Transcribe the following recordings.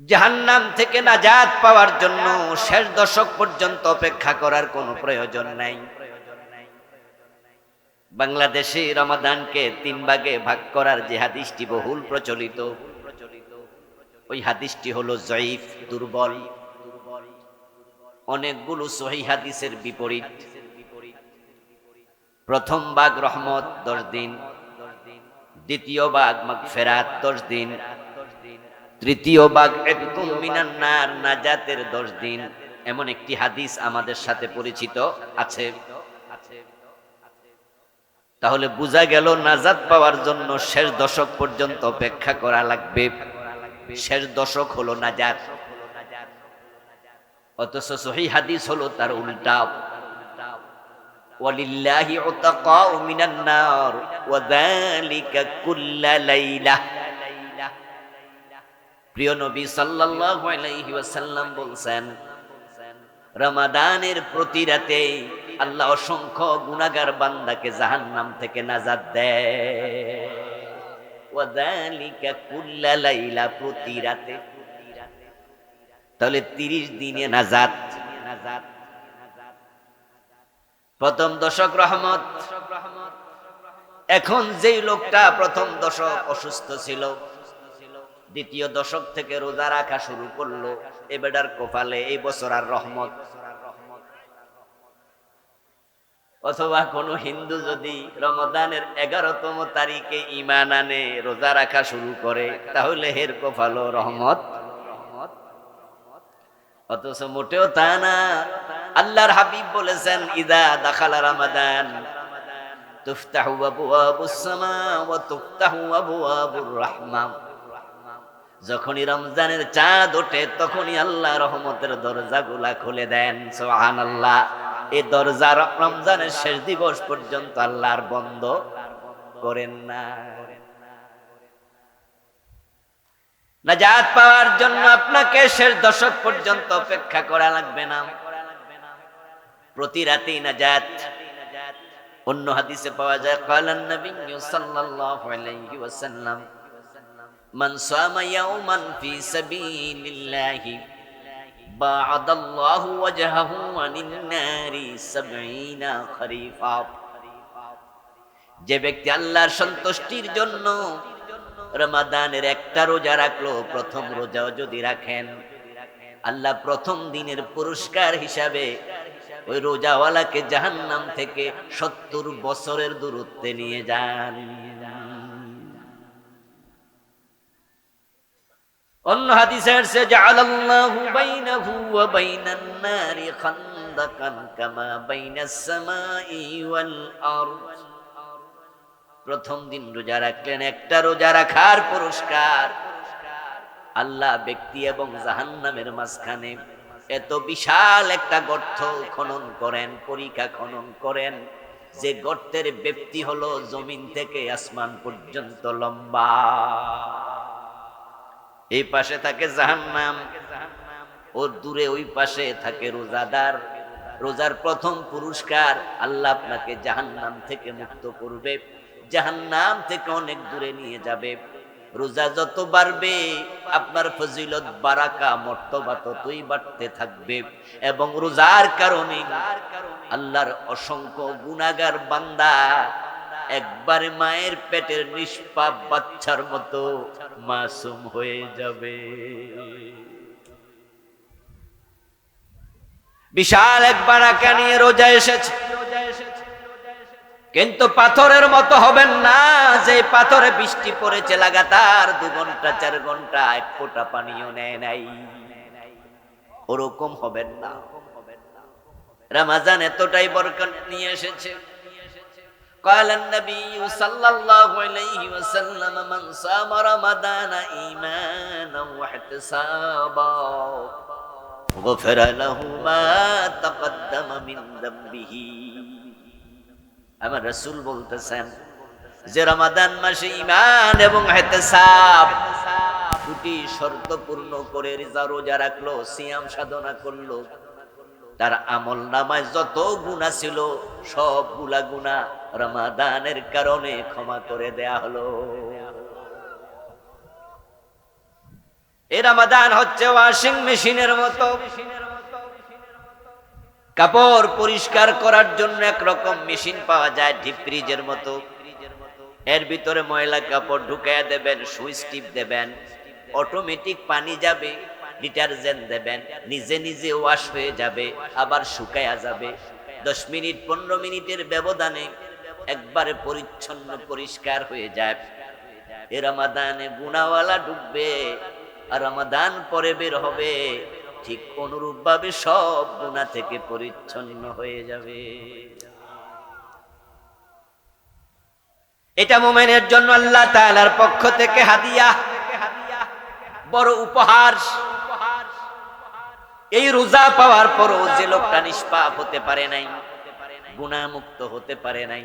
জাহান্নাম থেকে নাজাত পাওয়ার জন্য শেষ দশক পর্যন্ত অপেক্ষা করার কোনো প্রয়োজন নাই। বাংলাদেশে রমাদানকে তিন ভাগে ভাগ করার যে হাদিসটি বহুল প্রচলিত, ওই হাদিসটি হলো জয়ীফ, দুর্বল। অনেকগুলো সহি হাদিসের বিপরীত। প্রথম ভাগ রহমত, দশ দিন। দ্বিতীয় ভাগ ফেরাত দশ দিন। তৃতীয় ভাগ একদম মিনান্নার নাজাতের দশ দিন। এমন একটি হাদিস আমাদের সাথে পরিচিত আছে। তাহলে বোঝা গেল নাজাত পাওয়ার জন্য শেষ দশক পর্যন্ত অপেক্ষা করা লাগবে। শেষ দশক হলো নাজাত। অথচ সহি হাদিস হলো তার উল্টা। ওয়ালিল্লাহি উতাকাউ মিনান নার, ওয়া যালিকা কুল্লা লাইলা প্রিয় নবী সাল্লাল্লাহু আলাইহি ওয়াসাল্লাম বলছেন, রমাদানের প্রতি রাতে আল্লাহ অসংখ্য গুনাহগার বান্দাকে জাহান্নাম থেকে নাজাত দেয়। ওয়া যালিকা কুল্লা লাইলা প্রতি রাতে। তাহলে 30 দিনে নাজাত। প্রথম দশক রহমত। এখন যেই লোকটা প্রথম দশক অসুস্থ ছিল দ্বিতীয় দশক থেকে রোজা রাখা শুরু করল এ বেডার কোপালে, এই বছর আর রহমত। অথবা কোন হিন্দু যদি রমদানের এগারোতম তারিখে ইমান আনে, রোজা রাখা শুরু করে, তাহলে হের কোফালো রহমত। অথচ মোটেও তা না। আল্লাহর হাবিব বলেছেন, ইদা দাখালা রমাদান, তুফতাহু আবওয়াবুস সামা ওয়া তুফতাহু আবওয়াবুর রাহমা। যখনই রমজানের চাঁদ ওঠে, তখনই আল্লাহ রহমতের দরজাগুলা খুলে দেন। সুবহানাল্লাহ। এই দরজা রমজানের শেষ দিবস পর্যন্ত আল্লাহর বন্ধ করেন না। নাজাত পাওয়ার জন্য আপনাকে শেষ দশক পর্যন্ত অপেক্ষা করা লাগবে না। প্রতি রাতেই নাজাত। অন্য হাদিসে পাওয়া যায়, কালান নবী সাল্লাল্লাহু আলাইহি ওয়াসাল্লাম মান সামা ইয়াওমান ফি সাবিলিল্লাহি বা'াদ আল্লাহু ওয়াজহাহু আনিন নারি 70 খরিফা। যে ব্যক্তি আল্লাহর সন্তুষ্টির জন্য রমাদানের একটা রোজা রাখল, প্রথম রোজাও যদি রাখেন, আল্লাহ প্রথম দিনের পুরস্কার হিসাবে ওই রোজাওয়ালাকে জাহান্নাম থেকে সত্তর বছরের দূরত্বে নিয়ে যান। অন্য হাদিসের সে জাআলাল্লাহু বাইনাহু ওয়া বাইনান নারি খান্দাকান কামা বাইনাস সামাই ওয়াল আরদ। প্রথম দিন রোজা রাখলেন, একটা রোজা রাখার পুরস্কার। আল্লাহ ব্যক্তি এবং জাহান্নামের মাঝখানে এত বিশাল একটা গর্ত খনন করেন, পরীক্ষা খনন করেন, যে গর্তের ব্যক্তি হলো জমিন থেকে আসমান পর্যন্ত লম্বা। এই পাশে থাকে জাহান্নাম। ওর দূরে ওই পাশে থাকে রোজাদার। রোজার প্রথম পুরস্কার আল্লাহ আপনাকে জাহান্নাম থেকে মুক্ত করবে। জাহান্নাম থেকে অনেক দূরে নিয়ে যাবে। রোজা যত বাড়বে, আপনার ফজিলত, বারাকা, মর্তবা ততই বাড়তে থাকবে। এবং রোজার কারণে আল্লাহর অসংখ্য গুণাগার বান্দা একবারে মায়ের পেটের নিষ্পাপ বাচ্চার মতো মাসুম হয়ে যাবে। বিশাল এক বারাকা নিয়ে রোজা এসেছে। কিন্তু পাথরের মতো হবেন না যে পাথরে বৃষ্টি পড়েছে লাগাতার দু ঘণ্টা, চার ঘণ্টা, এক ফোঁটা পানিও নেয় নাই। ওরকম হবেন না। রামাজান এতটাই বরকত নিয়ে এসেছে। قال النبي صلى الله عليه وسلم من صام رمضان إيمانا واحتسابا غفر له ما تقدم من ذنبه আমার রসুল বলতেছেন যে রমাদান মাসে ইমান এবং হেতেসাব দুটি শর্ত পূর্ণ করে রিজা রোজা রাখলো সিয়াম সাধনা করলো তার আমল নামায় যত গুণা ছিল সব গুলা গুণা রমাদানের কারণে ক্ষমা করে দেয়া হলো। এ রামাদান হচ্ছে ওয়াশিং মেশিনের মতো। কাপড় পরিষ্কার করার জন্য একরকম মেশিন পাওয়া যায় ডিপ ফ্রিজের মতো। এর ভিতরে ময়লা কাপড় ঢুকাইয়া দেবেন সুইচ টিপ দেবেন, অটোমেটিক পানি যাবে, ডিটারজেন্ট দেবেন, নিজে নিজে ওয়াশ হয়ে যাবে, আবার শুকায়া যাবে। দশ মিনিট, পনেরো মিনিটের ব্যবধানে একবারে পরিচ্ছন্ন, পরিষ্কার হয়ে যায়। এ রমাদানে গুণাওয়ালা ডুববে আর রমাদান পরে বের হবে। ঠিক অনুরূপ ভাবে সব গুণা থেকে পরিচ্ছন্ন হয়ে যাবে। এটা মোমেনের জন্য আল্লাহ তাআলার পক্ষ থেকে হাদিয়া। বড় উপহার। এই রোজা পাওয়ার পরও যে লোকটা নিষ্পাপ হতে পারে নাই, গুণামুক্ত হতে পারে নাই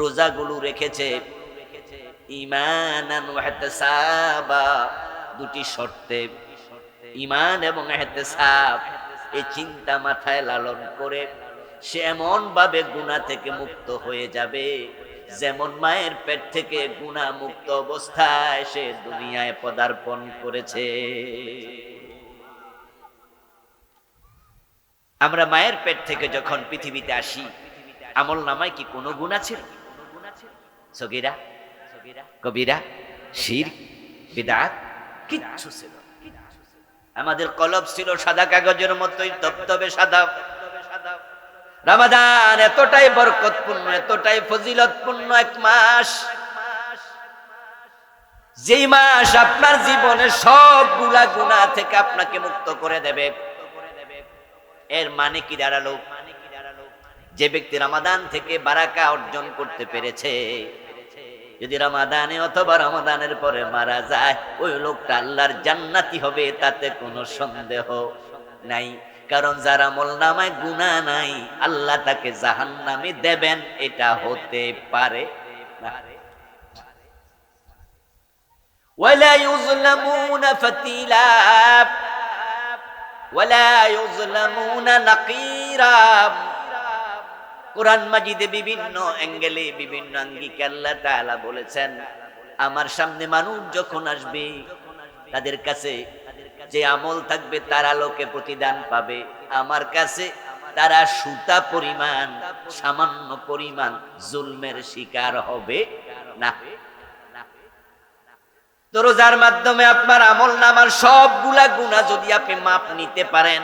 রোজাগুলো রেখেছে। ইহতিসাবা দুটি শর্তে। ইমান এবং এহতেসাব এই চিন্তা মাথায় লালন করে। সে এমন ভাবে গুণা থেকে মুক্ত হয়ে যাবে, যেমন মায়ের পেট থেকে গুণা মুক্ত অবস্থায় সে দুনিয়ায় পদার্পণ করেছে। আমরা মায়ের পেট থেকে যখন পৃথিবীতে আসি আমল নামায় কি কোনো গুণা ছিল? সগিরা কবিরা শির বিদাত কিচ্ছু ছিল আমাদের কলব ছিল সাদা কাগজের মতোই তবতবে সাদা। রামাদান এতটাই বরকতপূর্ণ এতটাই ফজিলতপূর্ণ এক মাস। যেই মাস আপনার জীবনে সবগুলা গুণা থেকে আপনাকে মুক্ত করে দেবে। এর মানে কি দাঁড়াল? যে ব্যক্তি রামাদান থেকে বারাকা অর্জন করতে পেরেছে যদি রামাদানে অথবা রামাদানের পরে মারা যায় ওই লোকটা আল্লাহর জান্নাতি হবে তাতে কোনো সন্দেহ নাই কারণ যার আমল নামায় গুণা নাই আল্লাহ তাকে জাহান নামে দেবেন এটা হতে পারে না ولا يظلمون فتيلا ولا يظلمون نقيرا কোরআন মাজিদে বিভিন্ন অ্যাঙ্গেলে বিভিন্ন আঙ্গিকে আল্লাহ তাআলা বলেছেন, আমার সামনে মানুষ যখন আসবে, তাদের কাছে যে আমল থাকবে তার আলোকে প্রতিদান পাবে। আমার কাছে তারা সুতা পরিমাণ, সামান্য পরিমাণ জুলমের শিকার হবে না। রোজার মাধ্যমে আপনার আমল নামার সবগুলা গুণা যদি আপনি মাপ নিতে পারেন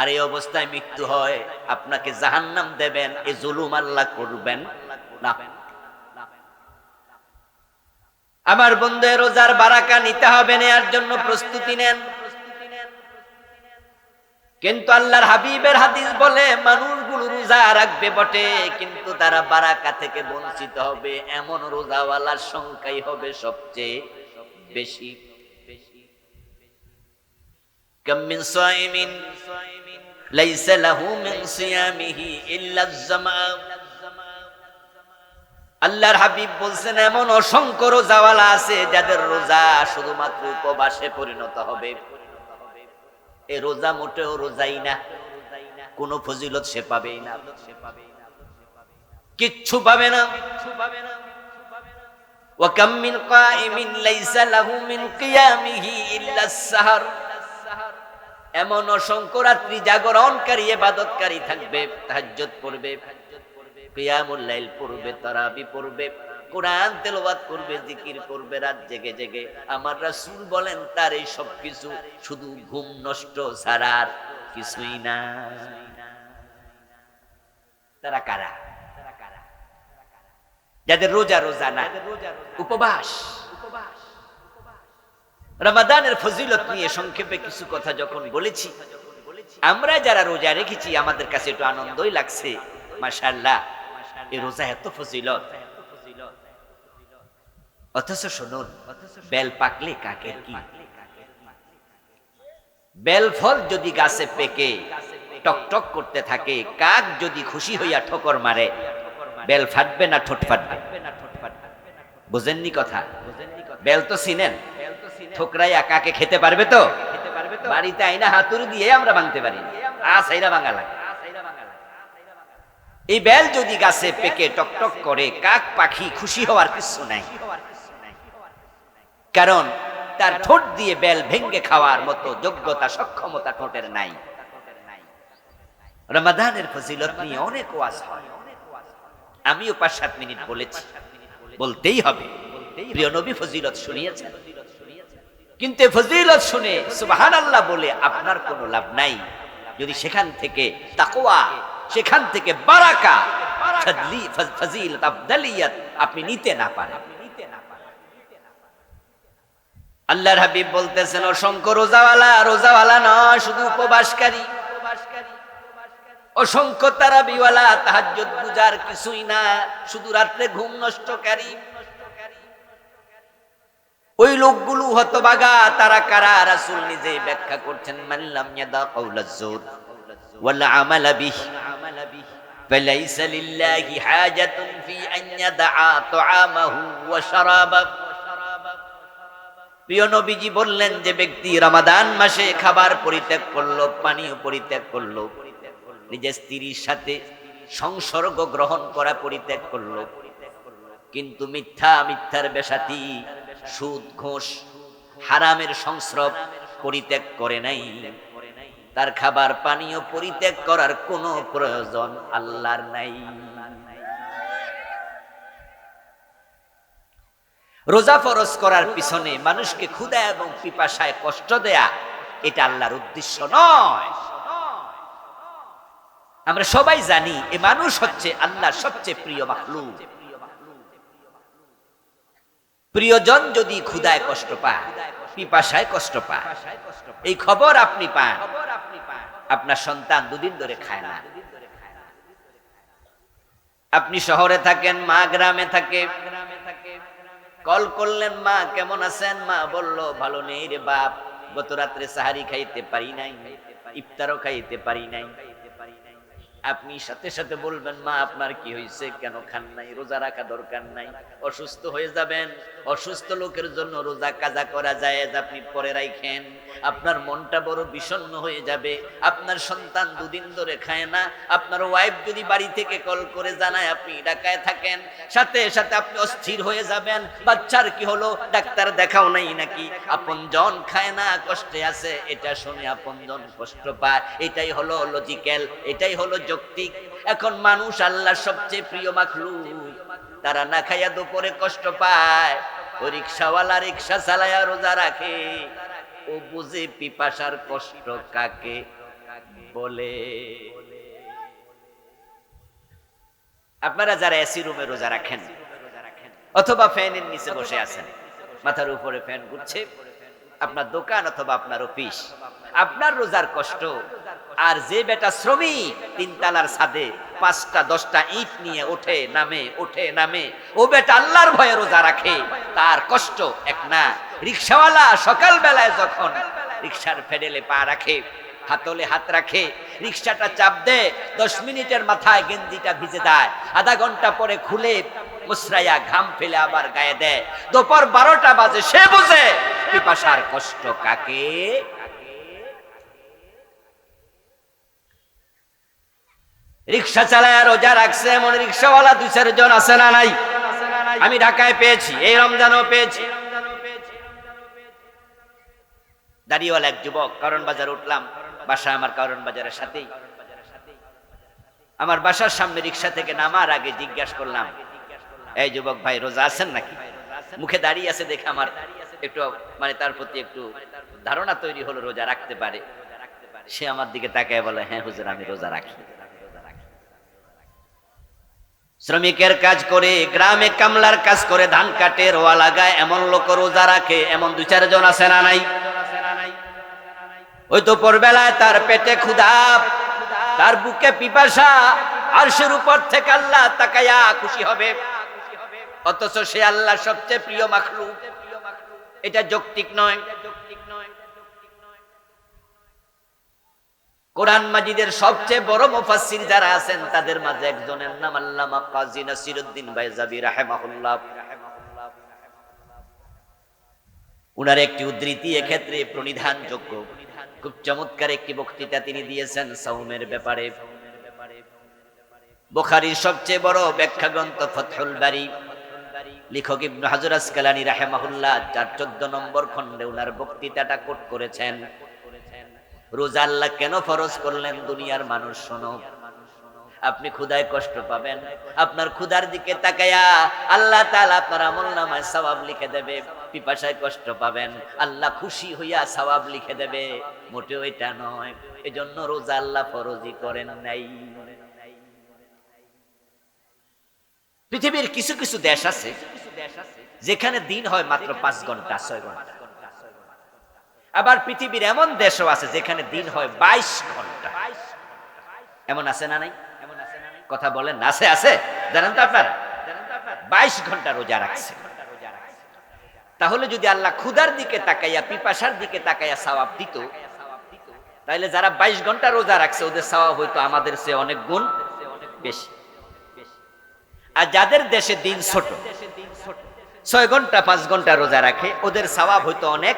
আর এই অবস্থায় মৃত্যু হয়, আপনাকে জাহান্নাম দেবেন এ জুলুম আল্লাহ করবেন না। আমার বন্ধু রোজার বারাকা নিতে হবে, নেয়ার জন্য প্রস্তুতি নেন। কিন্তু আল্লাহর হাবিবের হাদিস বলে, মানুষগুলো রোজা রাখবে বটে, কিন্তু তারা বারাকা থেকে বঞ্চিত হবে। এমন রোজাওয়ালার সংখ্যাই হবে সবচেয়ে বেশি। كم লাইসা লাহু মিন সিয়ামিহি ইল্লা জামা আল্লাহর হাবিব বলছেন, এমন অসংখ্য রোজাওয়ালা আছে যাদের রোজা শুধুমাত্র উপবাসে পরিণত হবে। এ রোজা মোটেও রোজাই না। কোন ফজিলত সে পাবেই না। কিচ্ছু পাবে না। ওয়াকাম মিন কাইমিন লাইসা লাহু মিন কিয়ামিহি ইল্লা সাহর। এমন অসংখ্য রাত্রি জাগরণকারী, এবাদতকারী থাকবে, তাহাজ্জুদ পড়বে, কিয়ামুল লাইল পড়বে, তারাবি পড়বে, কোরআন করবে, জিকির করবে, রাত জেগে জেগে। আমার রাসূল বলেন, তার এই সব কিছু শুধু ঘুম নষ্ট আর কিছুই না। তারা কারা? যাদের রোজা রোজা না উপবাস। রমাদানের ফজিলত নিয়ে সংক্ষেপে কিছু কথা যখন বলেছি, আমরা যারা রোজা রেখেছি, আমাদের কাছে একটু আনন্দই লাগছে মাশাল্লাহ এই রোজা এত ফজিলত। অথচ শুনুন, বেল পাকলে কাকের কি? বেল ফল যদি গাছে পেকে টকটক করতে থাকে, কাক যদি খুশি হইয়া ঠোকর মারে, বেল ফাটবে না, ঠোঁট ফাটবে। বুঝেননি কথা? বেল তো চিনেন? ঠোকরাইয়া কাকে খেতে পারবে তো? বাড়িতে আইনা হাতুড়ি দিয়ে আমরা ভাঙতে পারি আ সাইরা ভাঙা লাগে। এই বেল যদি গাছে পেকে টকটক করে, কাক পাখি খুশি হওয়ার কিছু নাই। কারণ তার ঠোঁট দিয়ে বেল ভেঙ্গে খাওয়ার মতো যোগ্যতা, সক্ষমতা ঠোঁটের নাই। রমাদানের ফজিলত নিয়ে অনেক ওয়াজ হয়। আমিও পাঁচ সাত মিনিট বলেছি। বলতেই হবে। প্রিয় নবী ফজিলত শুনিয়েছেন? কিন্তু ফজিলত শুনে সুবাহান আল্লাহ বলে, আপনার কোনো লাভ নাই। যদি সেখান থেকে তাকওয়া, সেখান থেকে বারাকা, ফাজলি- ফাজ- আফদালিয়াত আপনি নিতে না পারেন। আল্লাহর হাবিব বলতেছেন, অসংখ্য রোজাওয়ালা রোজাওয়ালা নয়, শুধু উপবাসকারী। অসংখ্য তারাবিওয়ালা, তাহাজ্জুদ গুজার কিছুই না, শুধু রাত্রে ঘুম নষ্টকারী। ওই লোকগুলো হতবাগা তারা কারা রাসূল নিজে ব্যাখ্যা করছেন মাল্লাম ইয়াদা কাউলাজ জুর ওয়াল আমালা বিহ فليس لله حاجة في أن يدع طعامه وشرابه প্রিয় নবীজি বললেন যে ব্যক্তি রমাদান মাসে খাবার পরিত্যাগ করলো পানীয় পরিত্যাগ করলো নিজের স্ত্রীর সাথে সংসর্গ গ্রহণ করা পরিত্যাগ করলো কিন্তু মিথ্যা মিথ্যার বেসাতি সুদ, ঘোষ, হারামের সংস্রব পরিত্যাগ করে নাই। তার খাবার, পানীয় পরিত্যাগ করার কোনো প্রয়োজন আল্লাহর নাই। রোজা ফরজ করার পিছনে মানুষকে ক্ষুধা এবং পিপাসায় কষ্ট দেয়া, এটা আল্লাহর উদ্দেশ্য নয়। আমরা সবাই জানি এ মানুষ হচ্ছে আল্লাহর সবচেয়ে প্রিয় মাখলু প্রিয়জন যদি ক্ষুধায় কষ্ট পায়, পিপাসায় কষ্ট পায়, এই খবর আপনি পান। আপনার সন্তান দুদিন ধরে খায় না। আপনি শহরে থাকেন, মা গ্রামে থাকে। কল করলেন, মা, কেমন আছেন? মা বলল, ভালো নেই রে বাপ। গত রাত্রে সাহারি খাইতে পারি নাই, ইফতারও খাইতে পারি নাই। আপনি সাথে সাথে বলবেন, মা, আপনার কি হয়েছে? কেন খান নাই? রোজা রাখা দরকার নাই। অসুস্থ হয়ে যাবেন। অসুস্থ লোকের জন্য রোজা কাজা করা যায় আপনি পরে রাখেন আপনার মনটা বড় বিষণ্ণ হয়ে যাবে। আপনার সন্তান দুদিন ধরে খায় না। আপনার ওয়াইফ যদি বাড়ি থেকে কল করে জানায় আপনি ঢাকায় থাকেন। সাথে সাথে আপনি অস্থির হয়ে যাবেন। বাচ্চার কি হলো? ডাক্তার দেখাও নাই নাকি? আপন জন খায় না, কষ্টে আছে। এটা শুনে আপন জন কষ্ট পায়। এটাই হলো লজিক্যাল এটাই হলো যৌক্তিক এখন মানুষ আল্লাহর সবচেয়ে প্রিয় মাখলু তারা না খাইয়া দুপুরে কষ্ট পায় ও রিক্সাওয়ালা রিক্সা চালায়া রোজা রাখে। ও বুঝে পিপাসার কষ্ট কাকে বলে। আপনারা যারা এসি রুমে রোজা রাখেন, অথবা ফ্যানের নিচে বসে আছেন, মাথার উপরে ফ্যান ঘুরছে আপনার দোকান অথবা আপনার অফিস। আপনার রোজার কষ্ট। আর যে বেটা শ্রমিক তিনতলার ছাদে পাঁচটা, দশটা ইট নিয়ে ওঠে, নামে ওঠে, নামে, ও বেটা আল্লাহর ভয়ে রোজা রাখে, তার কষ্ট এক না। রিক্সাওয়ালা সকাল বেলায় যখন রিক্সার ফেডেলে পা রাখে, হাতলে হাত রাখে, রিক্সাটা চাপ দে দশ মিনিটের মাথায় গেঞ্জিটা ভিজে দেয় আধা ঘণ্টা পরে খুলে মুসরাইয়া ঘাম ফেলে আবার গায়ে দেয়। দুপুর বারোটা বাজে, সে বুঝে পিপাসার কষ্ট কাকে? রিক্সা চালায় রোজা রাখছে, এমন রিক্সাওয়ালা দুই চারজন আছে না নাই? আমি ঢাকায় পেয়েছি, এই রমজানও পেয়েছি। দাঁড়িয়েওয়ালা এক যুবক, কারণ বাজার উঠলাম বাসা আমার কারণ বাজারের সাথেই। আমার বাসার সামনে রিক্সা থেকে নামার আগে জিজ্ঞাসা করলাম, এই যুবক ভাই, রোজা আছেন নাকি? মুখে দাঁড়িয়ে আছে দেখে আমার একটু মানে তার প্রতি একটু ধারণা তৈরি হলো, রোজা রাখতে পারে। সে আমার দিকে তাকায় বলে হ্যাঁ হুজুর, আমি রোজা রাখি। শ্রমিকের কাজ করে, গ্রামে কামলার কাজ করে, ধান কাটে, রোয়া লাগায়, এমন লোক রোজা রাখে, এমন দু চারজন আছে না নাই? ওই দুপুর বেলায় তার পেটে ক্ষুধা, তার বুকে পিপাসা, আরশের উপর থেকে আল্লাহ তাকায়া খুশি হবে। অথচ সে আল্লাহ সবচেয়ে প্রিয় মাখলু এটা যৌক্তিক নয়। কোরআন মাজিদের সবচেয়ে বড় মুফাসসির যারা আছেন, তাদের মাঝে একজনের নাম আল্লামা কাজী নাসিরউদ্দিন বাইজাবি, রাহিমাহুল্লাহ। উনার একটি উদ্ধৃতি এক্ষেত্রে প্রণিধানযোগ্য। খুব চমৎকার একটি বক্তৃতা তিনি দিয়েছেন সাউমের ব্যাপারে। বুখারীর সবচেয়ে বড় ব্যাখ্যা গ্রন্থ ফতহুল বারী। লেখক ইবনু হাজর আসকালানি রাহেমাহুল্লাহ চার চোদ্দ নম্বর খণ্ডে উনার বক্তৃতাটা কোট করেছেন। রোজা আল্লাহ কেন ফরজ করলেন দুনিয়ার মানুষ শোনো। আপনি ক্ষুদায় কষ্ট পাবেন। আপনার ক্ষুদার দিকে তাকায়া আল্লাহ তাআলা আপনার আমল নামায় সওয়াব লিখে দেবে। পিপাসায় কষ্ট পাবেন। আল্লাহ খুশি হইয়া সওয়াব লিখে দেবে। মোটেও এটা নয়। এজন্য রোজা আল্লাহ ফরজই করেন নাই। পৃথিবীর কিছু কিছু দেশ আছে যেখানে দিন হয় মাত্র পাঁচ ঘণ্টা ছয় ঘণ্টা। আবার পৃথিবীর এমন দেশও আছে যেখানে দিন হয় বাইশ ঘণ্টা। এমন আছে না নাই? কথা বলেন? আছে আছে। জানেন তো আপনারা? বাইশ ঘণ্টা রোজা রাখছে। তাহলে যদি আল্লাহ ক্ষুদার দিকে তাকাইয়া পিপাসার দিকে তাকাইয়া সওয়াব দিত তাহলে যারা বাইশ ঘণ্টা রোজা রাখছে ওদের সওয়াব হইতো আমাদের চেয়ে অনেক গুণ বেশি। আর যাদের দেশে দিন ছোট ছয় ঘণ্টা পাঁচ ঘণ্টা রোজা রাখে ওদের স্বভাব হয়তো অনেক